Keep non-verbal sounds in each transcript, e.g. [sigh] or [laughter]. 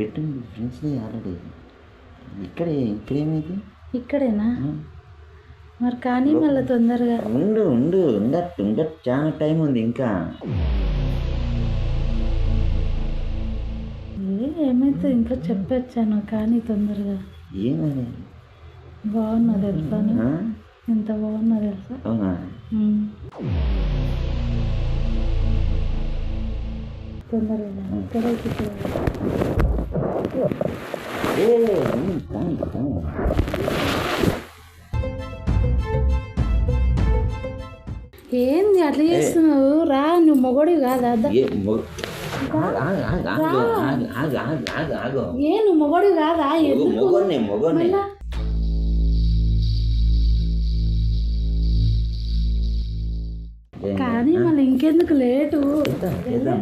పెట్టింది ఫ్రెండ్స్ది ఆల్రెడీ ఇక్కడే ఇక్కడేమైంది ఇక్కడేనా? మరి కానీ మళ్ళీ తొందరగా. ఉండు ఉండు ఇంకా ఇంకా చాలా టైం ఉంది ఇంకా. ఏమైతే ఇంట్లో చెప్పొచ్చాను కానీ తొందరగా. ఏమని? బాగున్నా తెలుసా ఆ? ఎంత బాగున్నా తెలుసా? అవునా. తొందరగా. ఏంది అట్లా చేస్తున్నావు? రా నువ్వు మొగడు కాదా? ఏ నువ్వు కాదా? కానీ మళ్ళీ ఇంకెందుకు లేటు?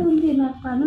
ఉంది? పని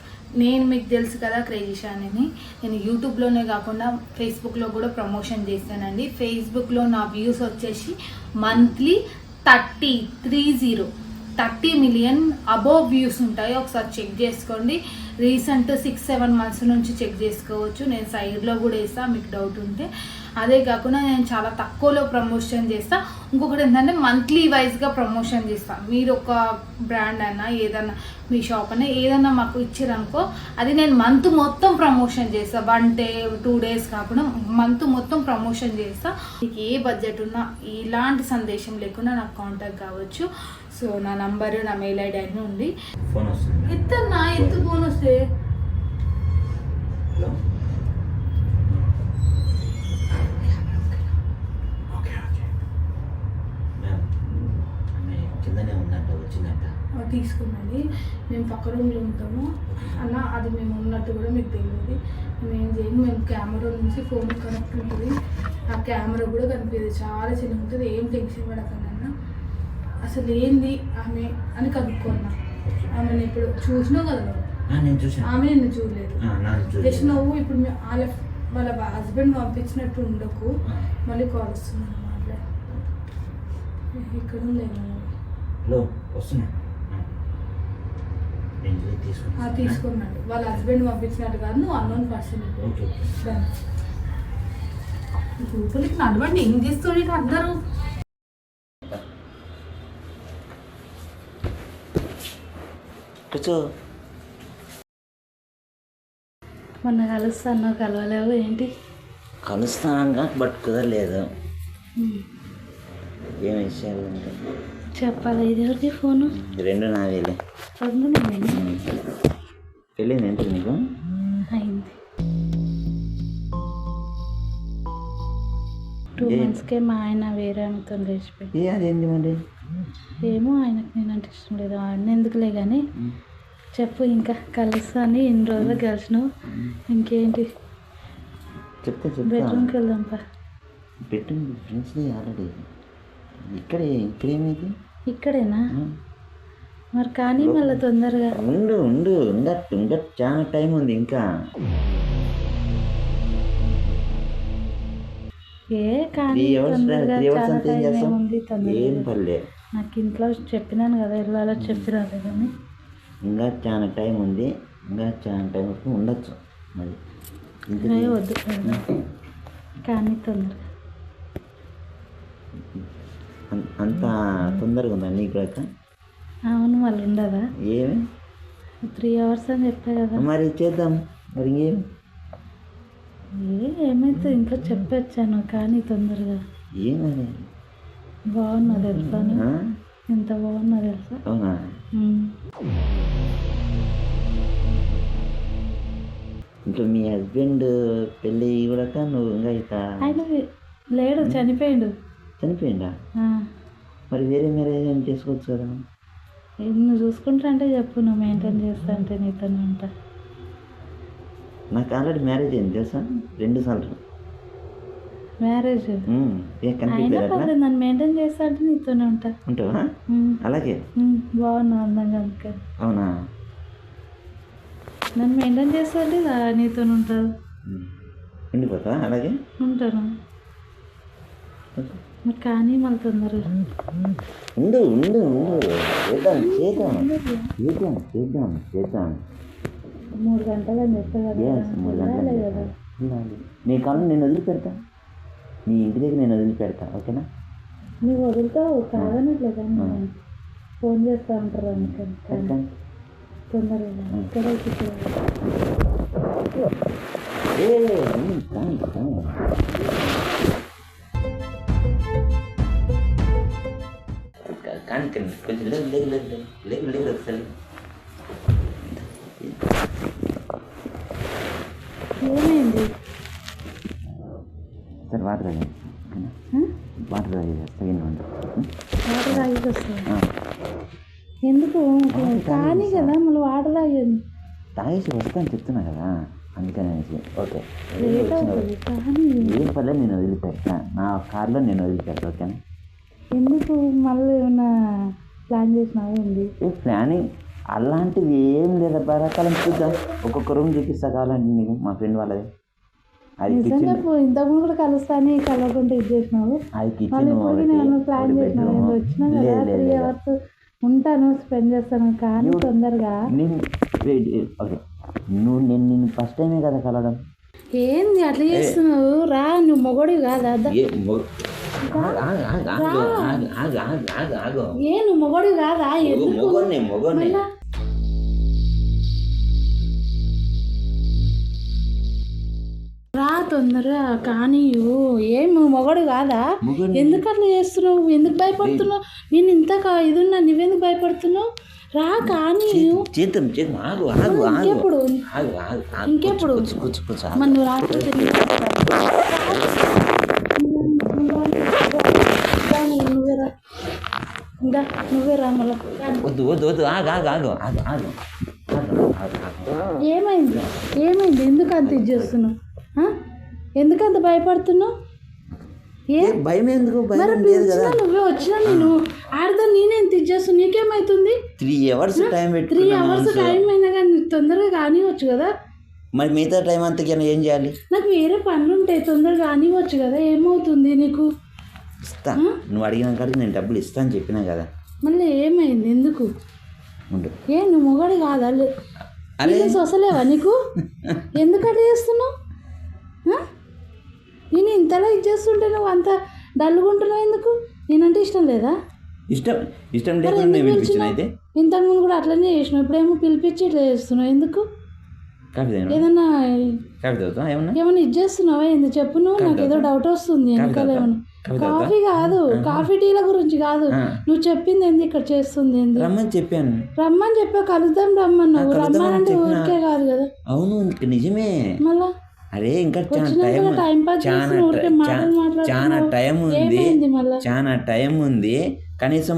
నేను మీకు తెలుసు కదా క్రేజీషానిని నేను యూట్యూబ్లోనే కాకుండా ఫేస్బుక్లో కూడా ప్రమోషన్ చేస్తానండి. ఫేస్బుక్లో నా వ్యూస్ వచ్చేసి monthly thirty three zero. Thirty million above views ఉంటాయి. ఒకసారి చెక్ చేసుకోండి. రీసెంట్ సిక్స్ సెవెన్ మంత్స్ నుంచి చెక్ చేసుకోవచ్చు. నేను సైడ్లో కూడా వేస్తాను మీకు డౌట్ ఉంటే. అదే కాకుండా నేను చాలా తక్కువలో ప్రమోషన్ చేస్తాను ఇంకొకటి ఏంటంటే మంత్లీ వైజ్గా ప్రమోషన్ చేస్తా. మీరు ఒక బ్రాండ్ అయినా ఏదన్నా మీ షాప్ అయినా ఏదన్నా మాకు ఇచ్చారనుకో అది నేను మంత్ మొత్తం ప్రమోషన్ చేస్తా. వన్ డే టూ డేస్ కాకుండా మంత్ మొత్తం ప్రమోషన్ చేస్తా. మీకు ఏ బడ్జెట్ ఉన్నా ఇలాంటి సందేశం లేకుండా నాకు కాంటాక్ట్ కావచ్చు. సో నా నంబర్ నా మెయిల్ ఐడి అన్నీ ఉంది. ఎత్తన్నా? ఎత్తు ఫోన్ వస్తే? తీసుకున్నది మేము పక్క రూమ్లో ఉంటాము. అన్న అది మేము ఉన్నట్టు కూడా మీకు తెలియదు. మేము ఏం చేయము మేము కెమెరా నుంచి ఫోన్ కనెక్ట్ ఉంటుంది. ఆ కెమెరా కూడా కనిపించదు. చాలా చిన్న ఉంటుంది. ఏం టెన్షన్ పడకండి అన్న అసలు ఏంది ఆమె అని కనుక్కున్నా. ఆమెను ఇప్పుడు చూసినావు కదా ఆమె నిన్ను చూడలేదు. జస్ట్ నువ్వు ఇప్పుడు వాళ్ళ వాళ్ళ హస్బెండ్ పంపించినట్టు ఉండకు. మళ్ళీ కాల్ వస్తుంది మాట్లాడు ఇక్కడ లేదు హలో వస్తున్నా. తీసుకున్నాడు. వాళ్ళ హస్బెండ్ పంపించినట్టు కాదు నువ్వు అన్నోన్ పర్సన్ గ్రూపులకి నడవండి ఏం చేస్తుంది అందరూ? కూర్చో. మొన్న కలుస్తాను కలవలేవు ఏంటి? కలుస్తాను బట్ కుదరలేదు. ఏం విషయాలు అంటే? చెప్పాలి? ఇది ఎవరిది ఫోను? రెండు నావేలే రెండు నేనే పెళ్ళింది ఎంత నీకు? అయింది. టూ మంత్స్కే మా ఆయన వేరే ఆమెతో లేచిపోయి. అదేంటి మరి? ఏమో ఆయనకు నేనంటే ఇష్టం లేదు. ఆయన ఎందుకులే కానీ చెప్పు ఇంకా. కలుస్తాను ఇన్ని రోజులు కలిసినావు. ఇంకేంటి? చెప్తా బెడ్రూమ్కి వెళ్దాంపా. పెట్టింది ఫ్రెండ్స్ది ఆల్రెడీ ఇక్కడే ఇక్కడేమైంది ఇక్కడేనా? మరి కానీ మళ్ళీ తొందరగా. ఉండు ఉండు ఇంకా ఇంకా చాలా టైం ఉంది ఇంకా. ఏ కానీ తొందరగా చాలా టైం ఏముంది ఏం తొందరగా పర్లే. నాకు ఇంట్లో చెప్పినాను కదా వెళ్ళాలో చెప్పిరాదు కానీ ఇంకా చాలా టైం ఉంది ఇంకా చాలా టైం వరకు ఉండొచ్చు మరి. ఇంతకీ ఏ వద్దు. కానీ తొందరగా. అంత తొందరగా ఉందా నీకు అక్క? అవును మళ్ళీ ఉండదా? ఏమి? త్రీ అవర్స్ అని చెప్పా కదా. మరి చేద్దాం. మరి ఏ ఏమైతే ఇంట్లో చెప్పొచ్చాను కానీ తొందరగా. ఏమని? బాగున్నా తెలుసా? ఎంత బాగున్నా తెలుసా? అవునా. ఇంకా మీ హస్బెండ్ పెళ్ళి కూడా నువ్వు ఇంకా ఇక ఆయన లేడు చనిపోయిండు. చనిపోయిందా. మరి వేరే మ్యారేజ్ ఏం చేసుకోవచ్చు కదా? నువ్వు చూసుకుంటా అంటే చెప్పు నువ్వు మెయింటైన్ చేస్తా అంటే నీతో ఉంటా. నాకు ఆల్రెడీ మ్యారేజ్ అయింది తెలుసా? రెండు సార్లు. మ్యారేజ్ నన్ను మెయింటైన్ చేస్తా అంటే నీతోనే ఉంటా. ఉంటావా? అలాగే? బాగున్నా అందంగా అందుకని అవునా? నన్ను మెయింటైన్ చేస్తా అంటే దా- నీతోనే ఉంటారు ఉమ్. ఉండిపోతావా అలాగే? ఉంటాను. మరి కానీ మళ్ళీ తొందరగా. ఉండు ఉండు ఉండు. చేద్దాం చేద్దాం. చేద్దాం చేద్దాం చేద్దాం. మూడు గంటలు అని ఉండాలి. నీ కాలం నేను వదిలిపెడతా. నీ ఇంటి దగ్గర నేను వదిలిపెడతా ఓకేనా? నువ్వు వదులుతావు కాదనట్లే కానీ నేను ఫోన్ చేస్తా ఉంటారు అందుకని. తొందరగా. ఇక్కడ ఏ కాని, కాని. కా- కానీ కానీ కొంచెం లేదు లేదు లేదు లేదు లేదు లేదు ఒకసారి ఏమైంది సరే వాటర్ తాగి? వాటర్ తాగి తగిన వంట వాటర్ తాగేసి వస్తాను ఎందుకు? కానీ కదా మళ్ళీ వాటర్ తాగేది తాగేసి వస్తాను చెప్తున్నా కదా అందుకని అనేసి. ఓకే. లేట్ అవుతుంది. కానీ ఏం పర్లేదు నేను వదిలిపెడతా. నా కార్లో నేను వదిలిపెడతా ఓకేనా? ఎందుకు మళ్ళీ ఏమన్నా ప్లాన్ చేసినావా ఏంది? ప్లానింగ్ అలాంటివి ఏం లేదబ్బా రకాలం చూద్దాం. ఒక్కొక్క రూమ్ చూపిస్తా కావాలంటే నీకు మా ఫ్రెండ్ వాళ్ళది. అది నిజంగా కిచెన్ పో ఇంతకుముందు కూడా కలుస్తానే కలవకుండా ఇది చేసినావు. అది మళ్ళీ కిచెన్ ఇప్పుడు నేను ప్లాన్ చేసినావు? నేను వచ్చినా కదా లేదు త్రీ లేదు. అవర్స్ ఉంటాను స్పెండ్ చేస్తాను కానీ తొందరగా. నేను wait, నువ్వు నేను నిన్ను ఫస్ట్ టైమే కదా కలవడం? ఏంది అట్లా చేస్తున్నావు? రా నువ్వు మొగడివి కాదా? దా. ఏ మొ- ಏನು ಮೊಗಡು ರಾಗ ಮೊಗನೆ రా తొందరగా కానీ ఏం మొగడు కాదా ఎందుకు చేస్తున్నావు? ఎందుకు భయపడుతున్నావు? నేను ఇంత ఇదున్నా నువ్వెందుకు భయపడుతున్నావు? రా కానీ ఇంకెప్పుడు? ఇంకెప్పుడు? మన రాత్రి ఇంకా నువ్వే రా మళ్ళా వద్దు వద్దు వద్దు ఆగు ఆగు ఆగు ఆగు ఆగు ఆగు ఆగు ఆగు ఏమైంది ఏమైంది ఎందుకు అంత ఇది చేస్తున్నావు? ఎందుకు అంత భయపడుతున్నావు? ఏ? భయం ఎందుకు? మరి భయం లేదు కదా. నువ్వే వచ్చినా నేను ఆడదా నేనే చేస్తున్నా. నీకేమవుతుంది three hours time three hours time అయినా కానీ తొందరగా కానివ్వచ్చు కదా. మరి మిగతా టైం అంతా ఏం చేయాలి? నాకు వేరే పనులు ఉంటాయి తొందరగా కానివ్వచ్చు కదా. ఏమవుతుంది నీకు? ఇస్తా. నువ్వు అడిగిన కాడికి నేను డబ్బులు ఇస్తా అని చెప్పినా కదా. మళ్ళీ ఏమైంది? ఎందుకు? ఉండు. ఏ నువ్వు మొగడు కాదా? వస్తలేవా నీకు [laughs] ఎందుకు అట్లా చేస్తున్నావు? నేను ఇంతలా ఇది చేస్తుంటే నువ్వు అంత డల్గుంటున్నావు ఎందుకు? నేనంటే ఇష్టం లేదా? ఇష్టం ఇష్టం లేకుండా పిలిపించిన అయితే? ఇంతకుముందు కూడా అట్లనే చేసినావు. ఇప్పుడేమో పిలిపించి ఇట్లా చేస్తున్నావు. ఎందుకు? ఏదన్నా ఏమన్నా? ఏమన్నా ఇది చేస్తున్నావా? ఏంది? చెప్పు నువ్వు. నాకు ఏదో డౌట్ వస్తుంది. వెనకాల? ఏమన్నా కాఫీ కాదు కాఫీ టీల గురించి కాదు. నువ్వు చెప్పింది ఏంది ఇక్కడ చేస్తుంది ఏంది? రమ్మని చెప్పాను. రమ్మని చెప్పా కలుద్దాం కలుద్దామని రమ్మానంటే. ఊరికే కాదు కదా. అవును నిజమే. మళ్ళా? అరే ఇంకా చాలా టైం చాలా. చాలా ఉంది. చాలా టైం ఉంది. కనీసం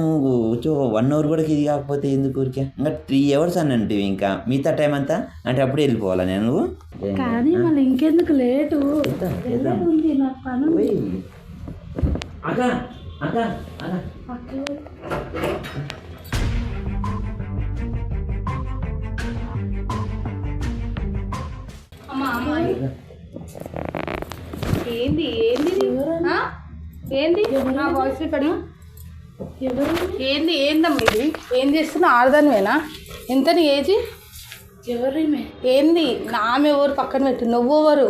వచ్చి వన్ అవర్ కూడా ఇది కాకపోతే ఎందుకు ఊరికే? ఇంకా త్రీ అవర్స్ అని అంటే ఇంకా. మిగతా టైం అంతా? అంటే అప్పుడే వెళ్ళిపోవాలా నేను? కానీ మళ్ళీ ఇంకెందుకు లేటు? అక్క అక్క అక్క ఏంది ఏంది ఏంది? నా వాయిస్ ఇక్కడ ఏంది ఏందమ్మా ఇది? ఏం చేస్తున్నావు ఆడదానివేనా? ఎంత నీ ఏజీ? ఎవరి ఏంది? నామెవరు పక్కన పెట్టి? నువ్వెవరు?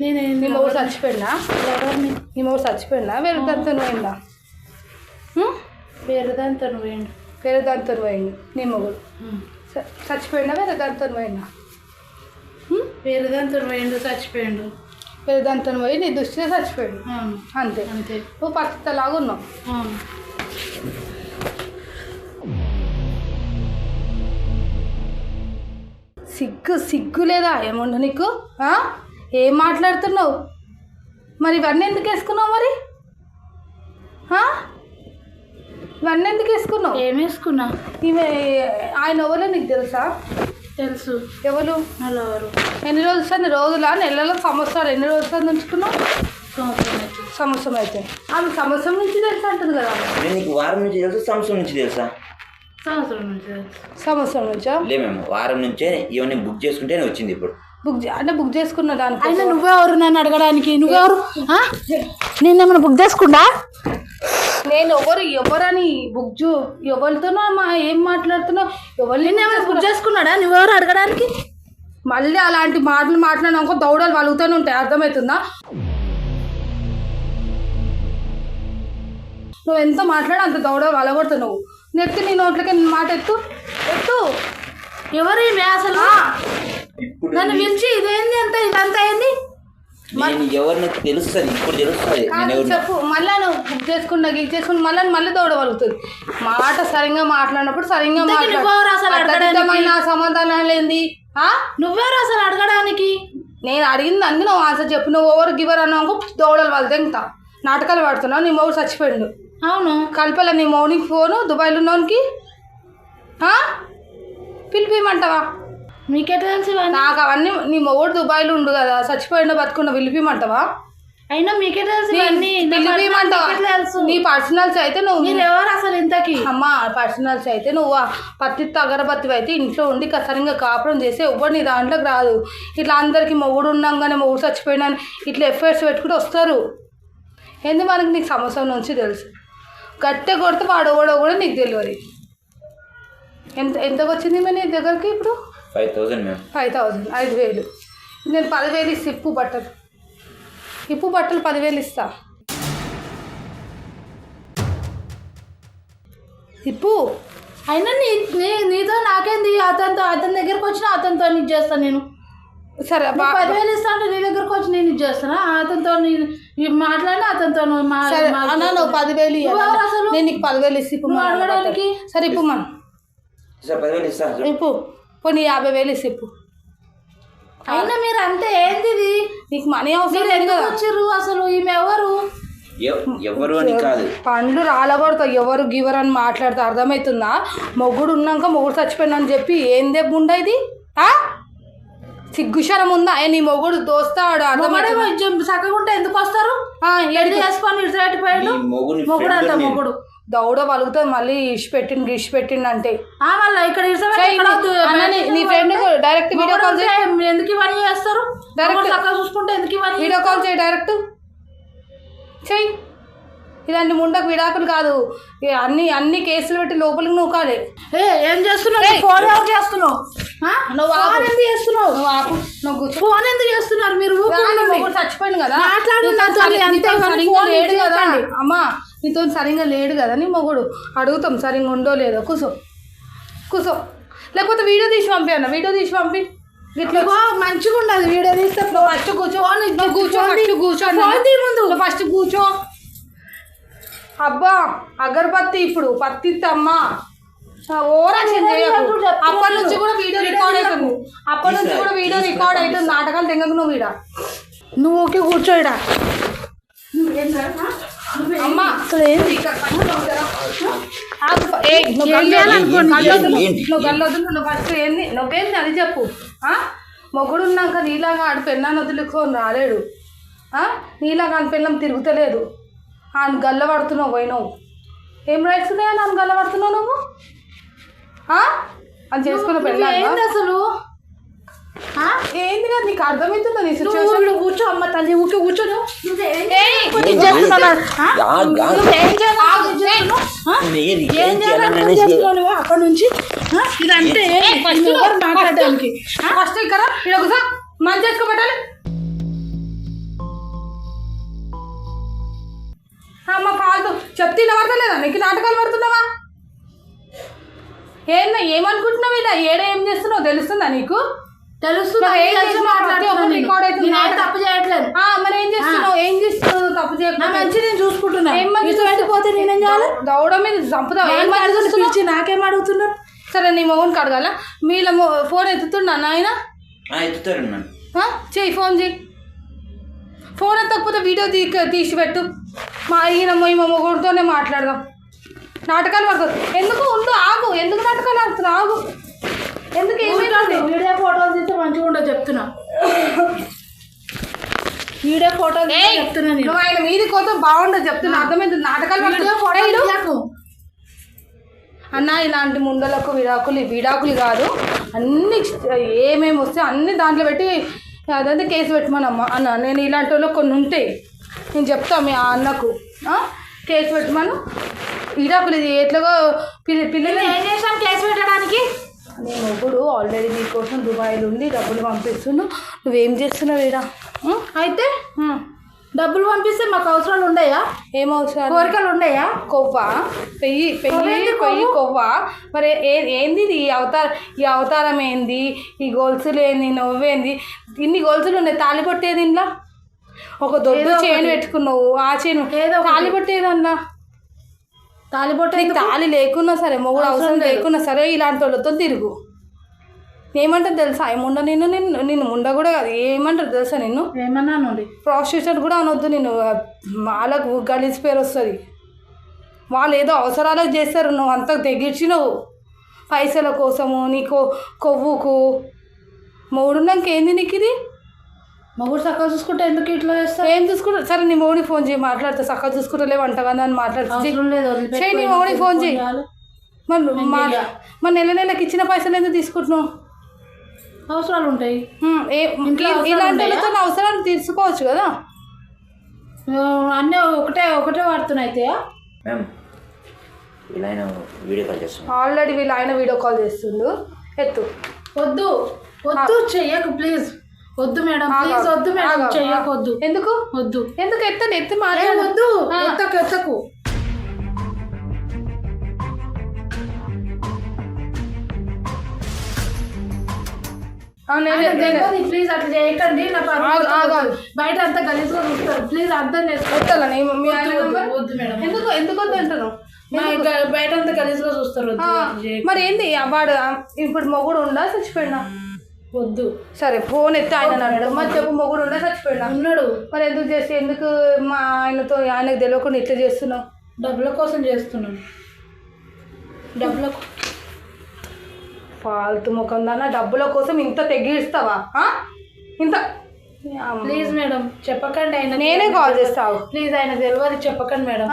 నేను నీ మొగుడు చచ్చిపోయినా నీ. మొగుడు చచ్చిపోయినా వేరే దాంతో పోయిందా? వేరే దాంతో వేయండి వేరే దాంతో పోయింది నీ మొగుడు. చచ్చిపోయినా వేరే దాంతో పోయినా వేరే దాంతో వేయండు చచ్చిపోయిండు. వేరే దాంతో పోయి నీ దృష్టిలో చచ్చిపోయాడు. అంతే. అంతే. నువ్వు పచ్చలాగా ఉన్నావు. సిగ్గు సిగ్గు లేదా? ఏముండు నీకు? ఏం మాట్లాడుతున్నావు? మరి ఇవన్నీ ఎందుకు వేసుకున్నావు మరి? ఇవన్నీ ఎందుకు వేసుకున్నావు? ఏం వేసుకున్నా? ఈమె ఆయన ఎవరో నీకు తెలుసా? తెలుసు. ఎవరు? నల్లవారు ఎన్ని రోజులు సార్? రోజులా? నెలలో సంవత్సరాలు ఎన్ని రోజులు సార్ ఉంచుకున్నావు? సంవత్సరం అయితే. సంవత్సరం అయితే. ఆమె సంవత్సరం నుంచి తెలుసు అంటుంది కదా. నేను నీకు వారం నుంచి తెలుసా సంవత్సరం నుంచి తెలుసా? సంవత్సరం నుంచి సంవత్సరం నుంచా? లే మేము వారం నుంచే ఇవన్నీ బుక్ చేసుకుంటేనే వచ్చింది ఇప్పుడు. బుక్ అంటే బుక్ చేసుకున్న దానికి అయినా నువ్వెవరు నన్ను అడగడానికి? నువ్వెవరు? నేనేమైనా బుక్ చేసుకుంటా నేను ఎవరు ఎవరని బుక్ చూ ఎవరితోనో మా ఏం మాట్లాడుతున్నావు ఎవరిని నేనేమైనా బుక్ చేసుకున్నాడా? నువ్వెవరు అడగడానికి? మళ్ళీ అలాంటి మాటలు మాట్లాడినాక దౌడలు వలుగుతూనే ఉంటాయి. అర్థమవుతుందా? నువ్వు ఎంత మాట్లాడి అంత దౌడ వలగొడతావు నువ్వు నెత్తి నీ నోట్లకి మాట ఎత్తు. ఎత్తు. ఎవరు అసలు ఇప్పుడు నన్ను పిలిచి ఇదేంది అంత ఇదంతా ఏంది? నేను ఎవరిని తెలుస్తుంది? ఇప్పుడు తెలుస్తుంది. నేను కాదు ఎవరిని చెప్పు. మళ్ళీ నువ్వు బుక్ చేసుకున్నా గిక్ చేసుకుని మళ్ళీ మళ్ళీ దౌడవలుగుతుంది మాట సరిగ్గా మాట్లాడినప్పుడు సరిగ్గా? మాట్లాడమైన సమాధానాలు ఏంది ఆ? నువ్వెవరు అసలు అడగడానికి? నేను అడిగింది దానికి నువ్వు ఆన్సర్ చెప్పు. నువ్వు ఓవర్ గివర్ అన్నావు దౌడలు వాళ్ళు తింటా నాటకాలు పడుతున్నావు నీ మౌడు చచ్చిపోయిండు. అవును. కలపల నీ మౌనికి ఫోను దుబాయ్లో ఉన్నోనికి? పిలిపిమంటావా? మీకెట్లా తెలుసు ఇవన్నీ? నాకు అవన్నీ నీ మొగుడు దుబాయ్లో ఉండు కదా చచ్చిపోయిండో బతుకున్న పిలిపిమంటావా అయినా మీకే తెలుసు ఇవన్నీ? నా మీకెట్లా తెలుసు? నీ పర్సనల్స్ అయితే నువ్వు మీరు ఎవరు అసలు ఇంతకి? అమ్మ పర్సనల్స్ అయితే నువ్వు? ఆ పత్తి అగరబత్తి అయితే ఇంట్లో ఉండి సరిగ్గా కాపురం చేసి ఎవ్వరు నీ దాంట్లోకి రాదు. ఇట్లా అందరికి మొగుడు ఉన్నాగానే మొగుడు చచ్చిపోయినా ఇట్లా ఎఫ్ఐఆర్స్ పెట్టుకుంటూ వస్తారు. ఏంది మనకి నీకు సంవత్సరం నుంచి తెలుసు? గట్టె కొడితే వాడు కూడా కూడా నీకు తెలియదు. ఎంత ఎంతకు వచ్చింది మరి నీ దగ్గరికి ఇప్పుడు? ఫైవ్ థౌజండ్ మేము ఫైవ్ థౌజండ్ ఐదు వేలు. నేను పదివేలు ఇస్తా ఇప్పు బట్టలు. ఇప్పు బట్టలు పదివేలు ఇస్తా. ఇప్పు. అయినా నీ నీ- నీతో నాకేంది? అతనితో అతని దగ్గరకు వచ్చిన అతనితో నీకు చేస్తాను నేను. సరే నువ్వు పదివేలు ఇస్తా అంటే నీ దగ్గరకు వచ్చి నేను ఇది చేస్తానా? అతనితో నేను మాట్లాడినా అతనితో నువ్వు మా- సరే మా- అన్న నువ్వు పదివేలు అసలు? నేను నీకు పదివేలు ఇస్తా ఇప్పు నువ్వు మన అడగడానికి? సరే ఇప్పు మన సార్ పదివేలు ఇస్తా ఇప్పు. పోనీ యాభై వేలు ఇప్పు అయినా మీరు అంటే ఏంది ఇది నీకు మనీ అవసరం లేదు ఎందుకు కదా. వచ్చిర్రు అసలు ఈమె ఎవరు? ఎవ- ఎవరు అని కాదు. పండ్లు రాలగొడతావు ఎవరు గివరు అని మాట్లాడితే అర్థమవుతుందా మొగుడు ఉన్నాక మొగుడు చచ్చిపోయినా అని చెప్పి ఏం దెబ్బ ఇది? ఆ? సిగ్గుశరం ఉందా? ఏ నీ మొగుడు దోస్తాడు ఉంటే ఎందుకు వస్తారు? ఆ, ఎడి ఎందుకు? చేసుకొని ఇటు సైడ్ పోయాడు మొగుడు అంట. మొగుడు దౌడ పలుకుతుంది మళ్ళీ ఇష్ పెట్టిండు ఇష్ పెట్టిండు అంటే. మళ్ళీ ఇక్కడ నీ- ఫ్రెండ్ డైరెక్ట్ వీడియో కాల్ చేయి. ఎందుకు ఇవన్నీ చేస్తారు? మొగుడు చక్కగా చూసుకుంటే ఎందుకు ఇవన్నీ వీడియో కాల్ చేయి డైరెక్ట్ చెయ్యి ఇలాంటి ముండకు విడాకులు కాదు. అన్ని అన్ని కేసులు పెట్టి లోపలికి నూకాలి. ఏ ఏం చేస్తున్నావు? ఫోన్ ఎవరు చేస్తున్నావు? నువ్వు ఫోన్. ఎందుకు చేస్తున్నావు? నువ్వు ఆపు. నువ్వు ఫోన్ ఎందుకు చేస్తున్నారు మీరు? చచ్చిపోయింది కదా. మాట్లాడు. అమ్మా. నీతో సరిగ్గా లేడు కదా నీ మొగుడు. అడుగుతాం సరిగ్గా ఉందో లేదో. కూసో. కూసో. లేకపోతే వీడియో తీసి పంపి అన్న. వీడియో తీసి పంపి. ఇట్లా మంచిగా ఉండదు వీడియో తీస్తే. ఫస్ట్ కూర్చో. నువ్వు కూర్చో ఫస్ట్ కూర్చో ముందు. ఫస్ట్ కూర్చో. అబ్బా అగరబత్తి ఇప్పుడు. పత్తి అమ్మా ఓరాక్షన్ చేయకు అప్పటి నుంచి. కూడా వీడియో రికార్డ్. అవుతుంది. అప్పటి నుంచి కూడా వీడియో రికార్డ్ అవుతుంది. నాటకాలు తెగకు నువ్వు వీడ. నువ్వు ఓకే కూర్చోయిడా ఏం ఫస్ట్ ఏంది? నువ్వేంది? అది చెప్పు. ఆ? మొగుడు ఉన్నాక నీలాగా ఆడు పెన్నాన్ని వదులుకొని రాలేడు? నీలాగా ఆయన పెళ్ళం తిరుగుతలేదు. ఆయన గల్ల పడుతున్నావు పోయినావు. ఏం రైట్స్ ఉన్నాయా? నన్ను గల్ల పడుతున్నావు నువ్వు? అని చేసుకున్న ఏంది పెళ్ళాను అసలు? ఆ? ఏంది కదా నీకు అర్థమవుతుందా నీ నువ్వు సిచ్యువేషన్ ఈడ కూర్చో అమ్మ తల్లి ఊకే కూర్చో నువ్వు. నువ్వేం ఏయ్, ఏం చేస్తున్నావు? అక్కడ నుంచి? ఇదంటే మాట్లాడడానికి? ఫస్ట్ ఇక్కడ మంచి చేసుకోబెట్టాలి అమ్మ కాదు చెప్తే పడతలేదా నీకు నాటకాలు పడుతున్నావా? ఏందా ఏమనుకుంటున్నావు ఇలా? ఏడ ఏం చేస్తున్నావు? తెలుస్తుందా నీకు? తప్పు చేయట్లేదు. ఆ, మరి ఏం చేస్తున్నావు? ఏం చేస్తున్నావు? తప్పు నా చేయకుండా మంచి నేను చూసుకుంటున్నా. చేయాలి? దౌడ మీద చంపుతావు నాకేం అడుగుతున్నారు? సరే నీ మోహన్ కడగాల? మీల ఫోన్ ఎత్తుతున్నా నాయన? చెయ్యి ఫోన్ చెయ్యి. ఫోన్ ఎత్తకపోతే వీడియో తీ తీసి పెట్టు మా ఈయన మా మొగుడితోనే మాట్లాడదాం. నాటకాలు పడుతుంది ఎందుకు? ఉండు ఆగు. ఎందుకు నాటకాలు ఆడుతున్నావు ఆగు. ఎందుకు ఏమైంది వీడియో ఫోటోలు తీస్తే మంచిగా ఉండదు చెప్తున్నా. వీడియో ఫోటోలు తీస్తే చెప్తున్నా నేను. నువ్వు ఆయన మీది కోసం బాగుండదు చెప్తున్నా. అర్థమైంది? నాటకాలు వీడియో. ఫోటోలు తీయకు. అన్న ఇలాంటి ముండలకు విడాకులు విడాకులు కాదు. అన్ని ఏమేమి వస్తే అన్ని దాంట్లో పెట్టి అదంతా కేసు పెట్టమనమ్మ అన్న. నేను ఇలాంటి వాళ్ళు కొన్ని ఉంటాయి నేను చెప్తా మీ ఆ? అన్నకు? కేసు పెట్టమను. విడాకులు ఇది ఎట్లాగో పిల్ల పిల్లలు ఏం చేశాను కేసు పెట్టడానికి? నేను ఇప్పుడు ఆల్రెడీ నీకోసం దుబాయ్లో ఉండి డబ్బులు పంపిస్తున్నావు నువ్వేం చేస్తున్నావు ఈడ? అయితే. డబ్బులు పంపిస్తే మాకు అవసరాలు ఉండయా? ఏం అవసరం కోరికలు ఉండయా? కొవ్వ? పెయ్యి పెయ్యి పెయ్యి కొవ్వ? మరి ఏంది ఈ అవతారం ఈ అవతారం ఏంది? ఈ గొలుసులు ఏంది? నవ్వేంది? ఇన్ని గొలుసులు ఉన్నాయి తాళి పట్టేది ఇంట్లో? ఒక దొడ్డు. చైన్ పెట్టుకున్నావు ఆ చైన్ ఏదో ఒకటి. తాలిబొట్టు తాళి లేకున్నా సరే మొగుడు అవసరం. లేకున్నా సరే ఇలాంటి వాళ్ళతో తిరుగు. ఏమంటారు తెలుసా? ఏముండ నిన్ను నిన్ను నిన్ను ముండ కూడా కాదు. ఏమంటారు తెలుసా నిన్ను? ఏమన్నాను ప్రాస్టిట్యూషన్ కూడా అనొద్దు నేను వాళ్ళకు గలీజ్ పేరు వస్తుంది. వాళ్ళు ఏదో అవసరాలకు చేస్తారు. నువ్వు అంత తెగించినవు పైసల కోసము నీకు కొవ్వుకు. మూడున్నాక ఏంది నీకు ఇది మొగుడు చక్కగా చూసుకుంటే ఎందుకు ఇట్లా చేస్తా ఏం చూసుకుంటా? సరే నీ మౌడికి ఫోన్ చేయి మాట్లాడతా. చక్కగా చూసుకుంటలేవు అంట కదా అని మాట్లాడుతుంది చేయి. నీ మౌడికి ఫోన్ చేయి మరి మా మరి నెల నెలకి ఇచ్చిన పైసలు ఎందుకు తీసుకుంటున్నావు? అవసరాలు ఉంటాయి. ఇలాంటి? వాళ్ళతో అవసరాలు తీర్చుకోవచ్చు కదా? అన్నీ ఒకటే ఒకటే వాడుతున్నాయి అయితే వీడియో కాల్ ఆల్రెడీ వీళ్ళు ఆయన వీడియో కాల్ చేస్తుండు. ఎత్తు. వద్దు వద్దు చెయ్యకు ప్లీజ్. వద్దు మేడం ప్లీజ్ వద్దు మేడం ఆగు, చెయ్యకు వద్దు ఎందుకు? వద్దు. ఎందుకు ఎత్తండి ఎత్తి ఏ, మాట్లాడు వద్దు? ఆ. ఎత్తకు ఎత్తకు. ప్లీజ్ అట్లా చేయకండి. బయట అంతా గలీజ్గా చూస్తారు. ప్లీజ్ అర్థం వద్దు, మేడం. ఎందుకు వద్దు బయట అంతా గలీజ్గా చూస్తారు. మరి ఏంది? వాడు ఇప్పుడు మొగుడు ఉండా చచ్చిపోయినా వద్దు. సరే ఫోన్ ఎత్తి ఆయన అన్నాడు. మరి చెప్పు మొగుడు ఉండా చచ్చిపోయినా? ఉన్నాడు. మరి ఎందుకు చేసి ఎందుకు మా ఆయనతో ఆయనకు తెలియకుండా ఇట్లా చేస్తున్నావు? డబ్బుల కోసం చేస్తున్నాను డబ్బుల ఫాల్తు ముఖం దాన్న డబ్బుల కోసం ఇంత తెగిస్తావా? ఇంత ప్లీజ్ మేడం చెప్పకండి ఆయన నేనే కాల్ చేస్తావు. ప్లీజ్ ఆయన తెలియదు చెప్పకండి మేడం.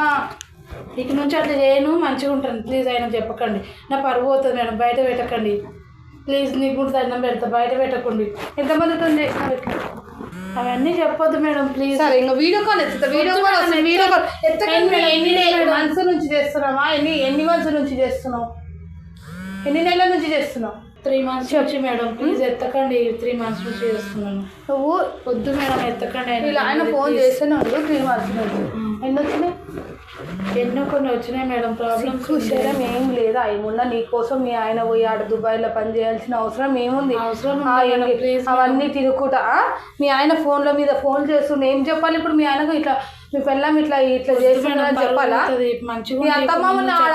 ఇక నుంచి అట్లా చేయను మంచిగా ఉంటాను. ప్లీజ్ ఆయన చెప్పకండి. నా పరువు పోతుంది మేడం బయట పెట్టకండి. ప్లీజ్ నీకు కూడా దండం పెడతా బయట పెట్టకండి. చేసినావు ఇట్లా? అవన్నీ చెప్పొద్దు మేడం ప్లీజ్. సరే ఇంకా వీడియో కాల్ ఎత్తుతా వీడియో కాల్ వస్తుంది వీడియో కాల్ ఎన్ని ఎన్ని మంత్స్ నుంచి చేస్తున్నావా? ఎన్ని ఎన్ని మంత్స్ నుంచి చేస్తున్నావు? ఎన్ని నెలల నుంచి చేస్తున్నావు? త్రీ మంత్స్ నుంచి మేడం ప్లీజ్ ఎత్తకండి త్రీ మంత్స్ నుంచి చేస్తున్నాను. నువ్వు వద్దు మేడం ఎత్తకండి ఆయన ఇలా ఆయన ఫోన్ చేస్తూనే ఉండు త్రీ మంత్స్ నుంచి. ఎన్ని వచ్చినాయి? ఎన్నో కొన్ని వచ్చినాయి మేడం ప్రాబ్లమ్స్ విషయం ఏం లేదా. ఏమున్నా నీ కోసం మీ ఆయన పోయి ఆడ దుబాయ్లో పని చేయాల్సిన అవసరం ఏముంది? అవసరం అవన్నీ తిరుగుకుంటా ఆ? మీ ఆయన ఫోన్ల మీద ఫోన్ చేస్తుండే ఏం చెప్పాలి. ఇప్పుడు మీ ఆయనకు ఇట్లా మీ పిల్లం ఇట్లా ఇట్లా చేస్తున్నాడని చెప్పాలా? మంచిగా మీ ఉంది, అత్తమామని ఆడ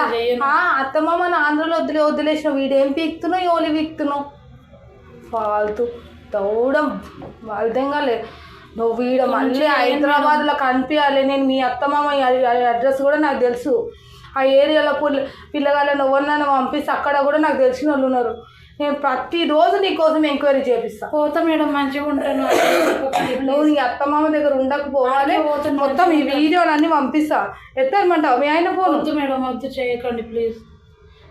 అత్తమామని ఆంధ్రలో వదిలే వదిలేసిన వీడేం పీక్తున్నావు? ఎవరు పీక్తున్నావు? ఫాల్తు దౌడం. వాళ్ళదంగా లే నువ్వు వీడ మళ్ళీ హైదరాబాద్లో కనిపించాలి నేను మీ అత్తమామ అడ్రస్ కూడా నాకు తెలుసు. ఆ ఏరియాలో పిల్ల పిల్లగాళ్ళని ఎవరినైనా పంపిస్తే అక్కడ కూడా నాకు తెలిసిన వాళ్ళు ఉన్నారు. నేను ప్రతిరోజు నీ కోసం ఎంక్వైరీ చేపిస్తా. పోతా మేడం మంచిగా ఉంటాను. నువ్వు నీ అత్తమామ దగ్గర ఉండకపోవాలి. మొత్తం ఈ వీడియోలన్నీ పంపిస్తా. ఎత్తమంటావు మీ ఆయన ఫోన్. వద్దు మేడం వద్దు చేయకండి ప్లీజ్.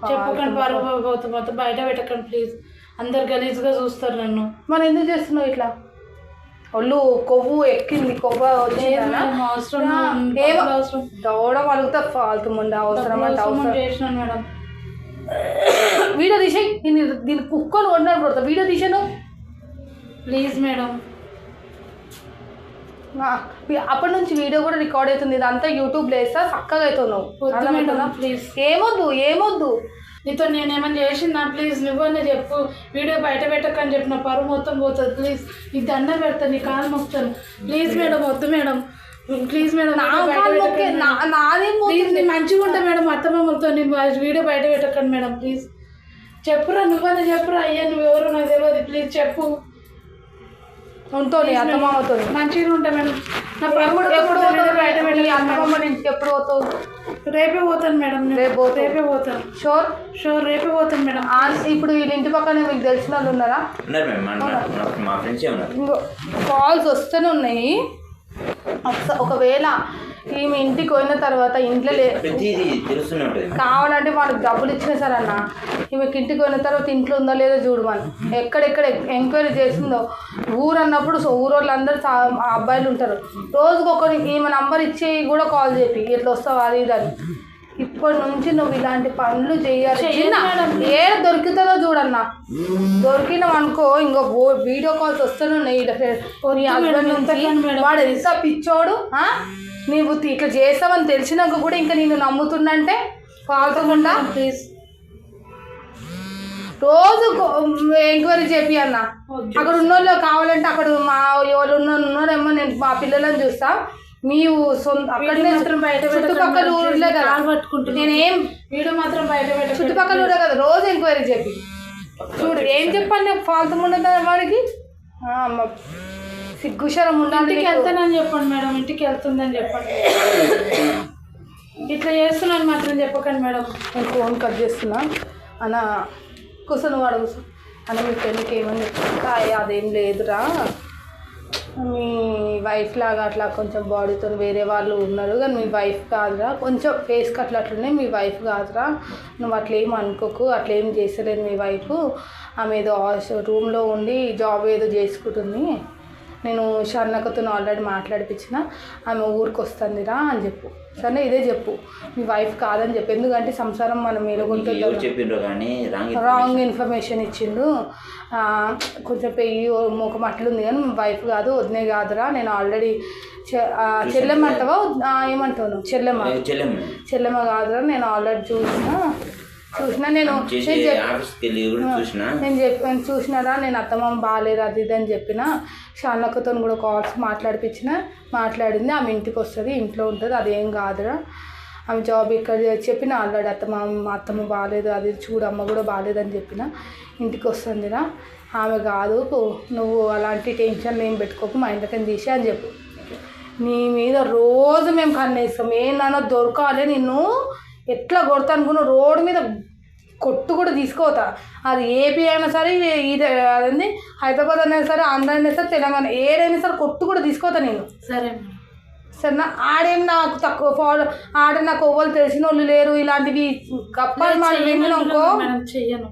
చెప్పకండి పరువు పోతా మొత్తం బయట పెట్టకండి ప్లీజ్. అందరు గలీజ్గా చూస్తారు నన్ను. మరి ఎందుకు చేస్తున్నావు ఇట్లా? ఒళ్ళు కొవ్వు ఎక్కింది కొవ్వు దౌడం అడుగుతా ఫాల్తు ముందు అవసరం. అంటే అవసరం వీడియో తీసేయి దీన్ని దీన్ని కుక్కలు కొట్టినట్టు కొడతా. వీడియో తీసాను. Please madam. అప్పటి నుంచి వీడియో కూడా రికార్డ్ అవుతుంది. ఇదంతా యూట్యూబ్ వేస్తా చక్కగా? Madam please. ఏమొద్దు ఏమొద్దు. నీతో నేను ఏమైనా చేసినా ప్లీజ్ నువ్వన్నా చెప్పు. వీడియో బయట పెట్టకని చెప్పిన పరువు మొత్తం పోతుంది. ప్లీజ్ నీకు దండం పెడతాను నీ కాలు మొక్కుతాను. ప్లీజ్ మేడం వద్దు మేడం. ప్లీజ్ మేడం నా. నా- నాదేం మంచిగా ఉంటా మేడం అత్తమ్మతో వీడియో బయట పెట్టకండి మేడం ప్లీజ్ చెప్పురా నువ్వన్నా చెప్పురా అయ్యా నువ్వు ఎవరో నాకు తెలియదు ప్లీజ్ చెప్పు. ఉంటుంది అత్తమామతో మంచిగా ఉంటా మేడం. నా ఎప్పుడు ఎప్పుడు బయట మీ వెళ్ళాను అత్తమామ ఇంటికి ఎప్పుడు పోతావు? రేపే పోతాను మేడం. రేపు. రేపే పోతాను. షోర్? షూర్ రేపే పోతాను మేడం. ఇప్పుడు వీళ్ళ ఇంటి పక్కన మీకు తెలిసిన వాళ్ళు ఉన్నారా? కాల్స్ వస్తూనే ఉన్నాయి. ఒకవేళ ఈమె ఇంటికి పోయిన తర్వాత ఇంట్లో కావాలంటే వాళ్ళకి డబ్బులు ఇచ్చిన సరే అన్న ఈమెకి ఇంటికి పోయిన తర్వాత ఇంట్లో ఉందా లేదో చూడు మనం ఎక్కడెక్కడ ఎంక్వైరీ చేసిందో. ఊరు అన్నప్పుడు సో ఊరు వాళ్ళందరూ చా- ఆ అబ్బాయిలు ఉంటారు. రోజుకి ఒకరికి ఈమె నంబర్ ఇచ్చి కూడా కాల్ చేపి ఇట్లా వస్తావు అది ఇది అని. ఇప్పటి నుంచి నువ్వు ఇలాంటి పనులు చేయాలి. ఏ దొరుకుతుందో చూడన్నా. దొరికినాం అనుకో ఇంకో వీడియో కాల్స్ వస్తూనే ఉన్నాయి. ఇలా నీ హస్బెండ్ నుంచి వాడు ఎంత పిచ్చోడు? నీవు ఇట్లా చేస్తావని తెలిసినాక కూడా ఇంకా నేను నమ్ముతుండంటే ఫాల్తుకుండా ప్లీజ్ రోజు ఎంక్వైరీ చేపి అన్న. అక్కడ ఉన్నోళ్ళు కావాలంటే అక్కడ మా ఎవరు ఉన్న ఉన్నారేమో నేను మా పిల్లలను చూస్తా. నీవు సొంత అక్కడనే చుట్టుపక్కల. ఊర్లే కదా. నేనేం వీడియో మాత్రం బయట చుట్టుపక్కల ఊరే కదా రోజు ఎంక్వైరీ చెప్పి. చూడు ఏం చెప్పాలి నాకు? ఫాల్తు ఉండదు వాడికి? ఆ, మ- సిగ్గుశరం ఉండాలి ఇంటికి. వెళ్తానని చెప్పండి మేడం ఇంటికి వెళ్తుందని చెప్పండి. ఇట్లా చేస్తున్నాను మాత్రం చెప్పకండి మేడం. నేను ఫోన్ కట్ చేస్తున్నా. అన్న కూర్చొని వాడు కూర్చో. అన్న మీ పెళ్ళికి ఏమని చెప్తా అదేం లేదురా. మీ వైఫ్ లాగా అట్లా కొంచెం బాడీతో వేరే వాళ్ళు ఉన్నారు. కానీ మీ వైఫ్ కాదురా. కొంచెం ఫేస్కి అట్లా అట్లనే మీ వైఫ్ కాదురా. నువ్వు అట్లా అనుకోకు. అట్లేం ఏం చేస్తలేదు మీ వైఫ్ ఆమె ఏదో రూమ్లో ఉండి జాబ్ ఏదో చేసుకుంటుంది. నేను షర్ణకతో ఆల్రెడీ మాట్లాడిపించిన ఆమె ఊరికి వస్తుందిరా అని చెప్పు. సరే ఇదే చెప్పు. మీ వైఫ్ కాదని చెప్పు. ఎందుకంటే సంసారం మనం మేలుకుంటుంది రాంగ్ ఇన్ఫర్మేషన్ ఇచ్చిండు. కొంచెం పెయ్యి ముఖం అట్లుంది కానీ మీ వైఫ్ కాదు వదినే కాదురా. నేను ఆల్రెడీ చెల్లెమ్మ అంటావా ఏమంటావు చెల్లెమ్మ. చెల్లెమ్మ కాదురా నేను ఆల్రెడీ చూసిన. చూసినా నేను నేను నేను చెప్పాను చూసినారా? నేను అత్తమ్మ బాగాలేదు అది ఇది అని చెప్పిన. షాన్నక్కతో కూడా కాల్స్ మాట్లాడిపించిన మాట్లాడింది. ఆమె ఇంటికి వస్తుంది ఇంట్లో ఉంటుంది అదేం కాదురా. ఆమె జాబ్ ఇక్కడ చెప్పిన ఆల్రెడీ అత్తమ్మ మా అత్తమ్మ బాగాలేదు అది చూడు అమ్మ కూడా బాగాలేదు అని చెప్పిన. ఇంటికి వస్తుందిరా ఆమె కాదు నువ్వు అలాంటి టెన్షన్ ఏం పెట్టుకోకు మా ఇంటికని తీసి అని చెప్పు. నీ మీద రోజు మేము కన్నేస్తాం. ఏందన్నా దొరకాలి నిన్ను ఎట్లా కొడతా అనుకున్న రోడ్డు మీద కొట్టు కూడా తీసుకోతా. అది ఏపీ అయినా సరే ఇది అదేంది? హైదరాబాద్ అయినా సరే ఆంధ్ర అయినా సరే తెలంగాణ ఏడైనా సరే కొట్టు కూడా తీసుకోతా నేను. సరే సరేనా? ఆడేం నాకు తక్కువ ఫాలో ఆడ నాకు ఎవ్వరు తెలిసిన వాళ్ళు లేరు ఇలాంటివి. కప్పాలి మాట విన్నానుకో మేడం చెయ్యను.